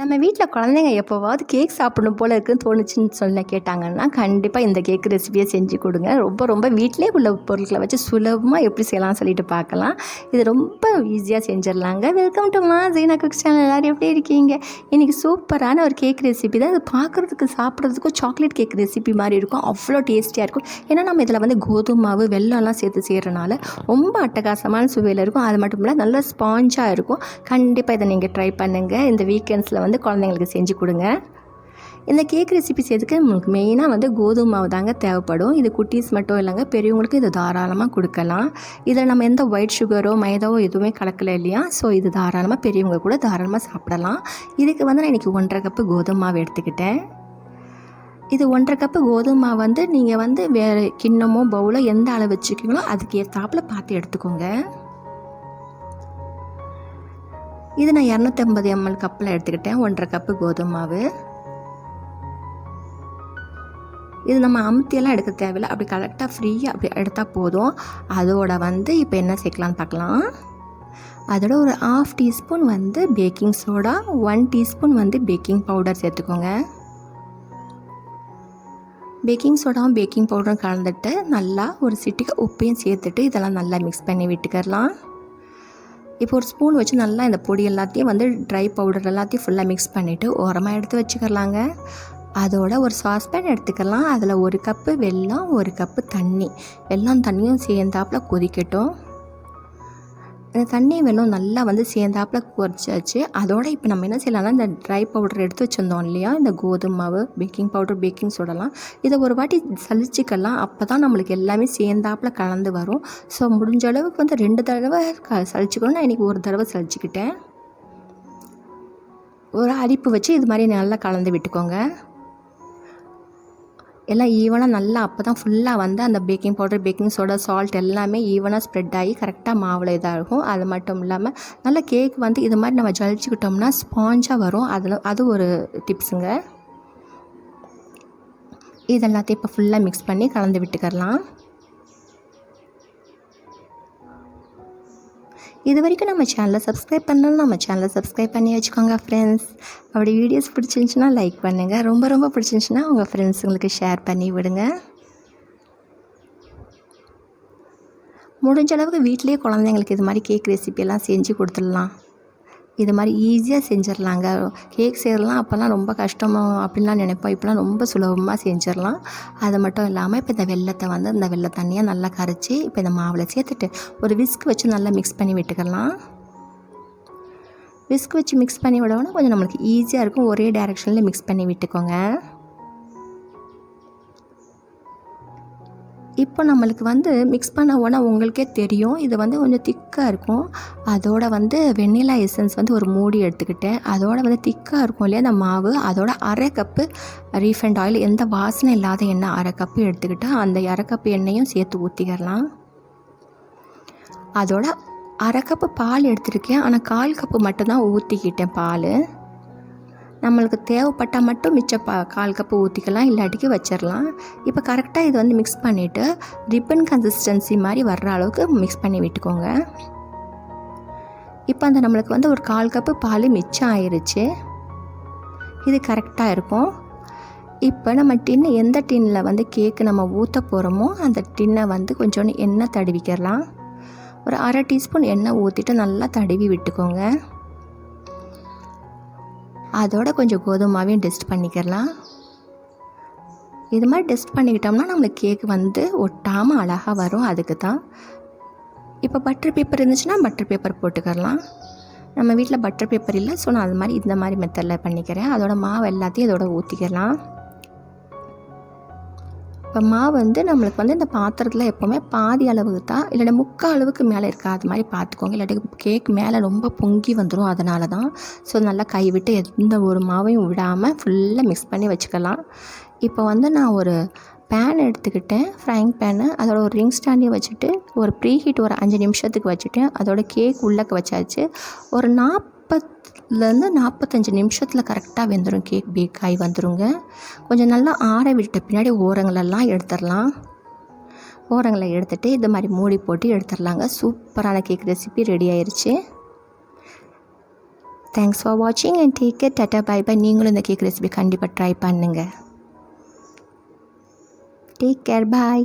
நம்ம வீட்டில் குழந்தைங்க எப்போவாவது கேக் சாப்பிடணும் போல இருக்குன்னு தோணுச்சுன்னு சொன்ன கேட்டாங்கன்னா கண்டிப்பாக இந்த கேக் ரெசிபியை செஞ்சு கொடுங்க. ரொம்ப ரொம்ப வீட்டிலே உள்ள பொருட்களை வச்சு சுலபமாக எப்படி செய்யலாம்னு சொல்லிட்டு பார்க்கலாம். இது ரொம்ப ஈஸியாக செஞ்சிடலாங்க. வெல்கம் டு மா ஜீனா குக் சேனல் எல்லோரும் எப்படி இருக்கீங்க? இன்றைக்கி சூப்பரான ஒரு கேக் ரெசிபி தான். அது பார்க்குறதுக்கு சாப்பிட்றதுக்கும் சாக்லேட் கேக் ரெசிபி மாதிரி இருக்கும். அவ்வளோ டேஸ்டியாக இருக்கும். ஏன்னா நம்ம இதில் வந்து கோதுமை மாவு வெல்லம்லாம் சேர்த்து செய்கிறனால ரொம்ப அட்டகாசமான சுவையில் இருக்கும். அது மட்டும் இல்லை நல்லா ஸ்பாஞ்சாக இருக்கும். கண்டிப்பாக இதை நீங்கள் ட்ரை பண்ணுங்கள் இந்த வீக்கெண்ட்ஸில் வந்து குழந்தைங்களுக்கு செஞ்சு கொடுங்க. இந்த கேக் ரெசிபி செய்யறதுக்கு உங்களுக்கு மெயினாக வந்து கோதுமை மாவு தாங்க தேவைப்படும். இது குட்டீஸ் மட்டும் இல்லைங்க பெரியவங்களுக்கு இது தாராளமாக கொடுக்கலாம். இதில் நம்ம எந்த ஒயிட் சுகரோ மைதாவோ எதுவுமே கலக்கல இல்லையா? ஸோ இது தாராளமாக பெரியவங்க கூட தாராளமாக சாப்பிடலாம். இதுக்கு வந்து நான் இன்றைக்கி ஒன்றரை கப்பு கோதுமை மாவு எடுத்துக்கிட்டேன். இது ஒன்றரை கப்பு கோதுமை மாவு வந்து நீங்கள் வந்து வேறு கிண்ணமோ பவுலோ எந்த அளவு வச்சுக்கீங்களோ அதுக்கு ஏற்றாப்பில் பார்த்து எடுத்துக்கோங்க. இது நான் இரநூத்தம்பது எம்எல் கப்பில் எடுத்துக்கிட்டேன். ஒன்றரை கப்பு கோதுமை மாவு. இது நம்ம அமுத்தியெல்லாம் எடுக்க தேவையில்லை. அப்படி கரெக்டாக ஃப்ரீயாக அப்படி எடுத்தால் போதும். அதோட வந்து இப்போ என்ன சேர்க்கலான்னு பார்க்கலாம். அதோட ஒரு ஆஃப் டீஸ்பூன் வந்து பேக்கிங் சோடா ஒன் டீஸ்பூன் வந்து பேக்கிங் பவுடர் சேர்த்துக்கோங்க. பேக்கிங் சோடாவும் பேக்கிங் பவுடரும் கலந்துட்டு நல்லா ஒரு சிட்டிக்கு உப்பையும் சேர்த்துட்டு இதெல்லாம் நல்லா மிக்ஸ் பண்ணி விட்டுக்கிறலாம். இப்போ ஒரு ஸ்பூன் வச்சு நல்லா இந்த பொடி எல்லாத்தையும் வந்து ட்ரை பவுடர் எல்லாத்தையும் ஃபுல்லாக மிக்ஸ் பண்ணிவிட்டு ஓரமாக எடுத்து வச்சுக்கலாங்க. அதோட ஒரு சாஸ்பேன் எடுத்துக்கலாம். அதில் ஒரு கப்பு வெல்லம் ஒரு கப்பு தண்ணி. வெல்லம் தண்ணியும் சேர்ந்தாப்புல கொதிக்கட்டும். இந்த தண்ணி வேணும். நல்லா வந்து சேர்ந்தாப்பில் குறைச்சாச்சு அதோட இப்போ நம்ம என்ன செய்யலாம்னா இந்த ட்ரை பவுடர் எடுத்து வச்சுருந்தோம் இல்லையா? இந்த கோதுமை மாவு பேக்கிங் பவுடர் பேக்கிங் சோடலாம் இதை ஒரு வாட்டி சலிச்சிக்கலாம். அப்போ தான் நம்மளுக்கு எல்லாமே சேர்ந்தாப்பில் கலந்து வரும். ஸோ முடிஞ்ச அளவுக்கு வந்து ரெண்டு தடவை க சலிச்சுக்கணும் நான் இன்றைக்கி ஒரு தடவை சலிச்சுக்கிட்டேன். ஒரு அரிப்பு வச்சு இது மாதிரி நல்லா கலந்து விட்டுக்கோங்க. எல்லாம் ஈவனாக நல்லா அப்போ தான் ஃபுல்லாக வந்து அந்த baking powder baking soda salt எல்லாமே ஈவனாக ஸ்ப்ரெட் ஆகி கரெக்டாக மாவில் இதாக இருக்கும் அது மட்டும் இல்லாமல் நல்லா கேக் வந்து இது மாதிரி நம்ம ஜலிச்சுக்கிட்டோம்னா ஸ்பாஞ்சாக வரும். அதில் அது ஒரு டிப்ஸுங்க இது எல்லாத்தையும் இப்போ ஃபுல்லாக மிக்ஸ் பண்ணி கலந்து விட்டுக்கரலாம் இது வரைக்கும் நம்ம சேனலை சப்ஸ்கிரைப் பண்ணாலும் நம்ம சேனலை சப்ஸ்கிரைப் பண்ணி வச்சுக்கோங்க ஃப்ரெண்ட்ஸ் அப்படி வீடியோஸ் பிடிச்சிருந்துச்சுன்னா லைக் பண்ணுங்கள் ரொம்ப ரொம்ப பிடிச்சிருந்துச்சுன்னா உங்கள் ஃப்ரெண்ட்ஸுங்களுக்கு ஷேர் பண்ணி விடுங்க. முடிஞ்ச அளவுக்கு வீட்டிலேயே குழந்தைங்களுக்கு இது மாதிரி கேக் ரெசிபியெல்லாம் செஞ்சு கொடுத்துடலாம். இது மாதிரி ஈஸியாக செஞ்சிடலாங்க கேக் செய்யலாம் அப்போல்லாம் ரொம்ப கஷ்டமாக அப்படின்லாம் நினைப்போம். இப்போலாம் ரொம்ப சுலபமாக செஞ்சிடலாம் அது மட்டும் இல்லாமல் இப்போ இந்த வெள்ளத்தை வந்து இந்த வெள்ளை தண்ணியை நல்லா கரைச்சி இப்போ இந்த மாவில் சேர்த்துட்டு ஒரு விஸ்க் வச்சு நல்லா மிக்ஸ் பண்ணி விட்டுக்கலாம். விஸ்க் வச்சு மிக்ஸ் பண்ணி விடவோன்னா கொஞ்சம் நம்மளுக்கு ஈஸியாக இருக்கும். ஒரே டைரெக்ஷனில் மிக்ஸ் பண்ணி விட்டுக்கோங்க. இப்போ நம்மளுக்கு வந்து மிக்ஸ் பண்ண உடனே உங்களுக்கே தெரியும். இது வந்து கொஞ்சம் திக்காக இருக்கும். அதோட வந்து வெண்ணிலா எசன்ஸ் வந்து ஒரு மூடி எடுத்துக்கிட்டேன். அதோட வந்து திக்காக இருக்கும் இல்லையா அந்த மாவு. அதோட அரை கப்பு ரீஃபைண்ட் ஆயில் எந்த வாசனை இல்லாத எண்ணெய் அரை கப்பு எடுத்துக்கிட்டால் அந்த அரை கப்பு எண்ணெயும் சேர்த்து ஊற்றிக்கிறலாம் அதோட அரை கப்பு பால் எடுத்திருக்கேன். ஆனால் கால் கப்பு மட்டும்தான் ஊற்றிக்கிட்டேன் பால். நம்மளுக்கு தேவைப்பட்டால் மட்டும் மிச்ச பா கால் கப்பு ஊற்றிக்கலாம் இல்லாட்டிக்கு வச்சிடலாம் இப்போ கரெக்டாக இது வந்து மிக்ஸ் பண்ணிவிட்டு ரிப்பன் கன்சிஸ்டன்சி மாதிரி வர்ற அளவுக்கு மிக்ஸ் பண்ணி விட்டுக்கோங்க. இப்போ அந்த நம்மளுக்கு வந்து ஒரு கால் கப்பு பால் மிச்சம் ஆயிடுச்சு இது கரெக்டாக இருக்கும். இப்போ நம்ம டின்னு எந்த டின்னில் வந்து கேக்கு நம்ம ஊற்ற போகிறோமோ அந்த டின்னை வந்து கொஞ்சோண்டு எண்ணெய் தடவிக்கிறலாம் ஒரு அரை டீஸ்பூன் எண்ணெய் ஊற்றிட்டு நல்லா தடவி விட்டுக்கோங்க. அதோட கொஞ்சம் கோதுமாவையும் டெஸ்ட் பண்ணிக்கிறலாம். இது மாதிரி டெஸ்ட் பண்ணிக்கிட்டோம்னா நம்மளுக்கு கேக் வந்து ஒட்டாமல் அழகாக வரும் அதுக்கு தான். இப்போ பட்டர் பேப்பர் இருந்துச்சுன்னா பட்டர் பேப்பர் போட்டுக்கிறலாம். நம்ம வீட்டில் பட்டர் பேப்பர் இல்லை ஸோ நான் அது மாதிரி இந்த மாதிரி மெத்தடில் பண்ணிக்கிறேன். அதோட மாவு எல்லாத்தையும் இதோட ஊற்றிக்கலாம் இப்போ மாவு வந்து நம்மளுக்கு வந்து இந்த பாத்திரத்தில் எப்போவுமே பாதி அளவுக்கு தான் இல்லைன்னா முக்கால் அளவுக்கு மேலே இருக்காது மாதிரி பார்த்துக்கோங்க இல்லாட்டி கேக் மேலே ரொம்ப பொங்கி வந்துடும் அதனால தான். ஸோ நல்லா கைவிட்டு எந்த ஒரு மாவையும் விடாமல் ஃபுல்லாக மிக்ஸ் பண்ணி வச்சுக்கலாம். இப்போ வந்து நான் ஒரு பேன் எடுத்துக்கிட்டேன். ஃப்ரைங் பேனு அதோட ஒரு ரிங் ஸ்டாண்டையும் வச்சுட்டு ஒரு ப்ரீ ஹீட் ஒரு அஞ்சு நிமிஷத்துக்கு வச்சுட்டு அதோட கேக் உள்ளக்க வச்சாச்சு. ஒரு நாற்பத்துலேருந்து நாற்பத்தஞ்சு நிமிஷத்தில் கரெக்டாக வெந்துடும் கேக் பேக் ஆகி வந்துருங்க. கொஞ்சம் நல்லா ஆற விட்ட பின்னாடி ஓரங்களெல்லாம் எடுத்துடலாம். ஓரங்களை எடுத்துகிட்டு இது மாதிரி மூடி போட்டு எடுத்துடலாங்க. சூப்பரான கேக் ரெசிபி ரெடி ஆயிடுச்சு தேங்க்ஸ் ஃபார் வாட்சிங் and take care tata bye bye நீங்களும் இந்த கேக் ரெசிபி கண்டிப்பாக ட்ரை பண்ணுங்கள் டேக் கேர் பாய்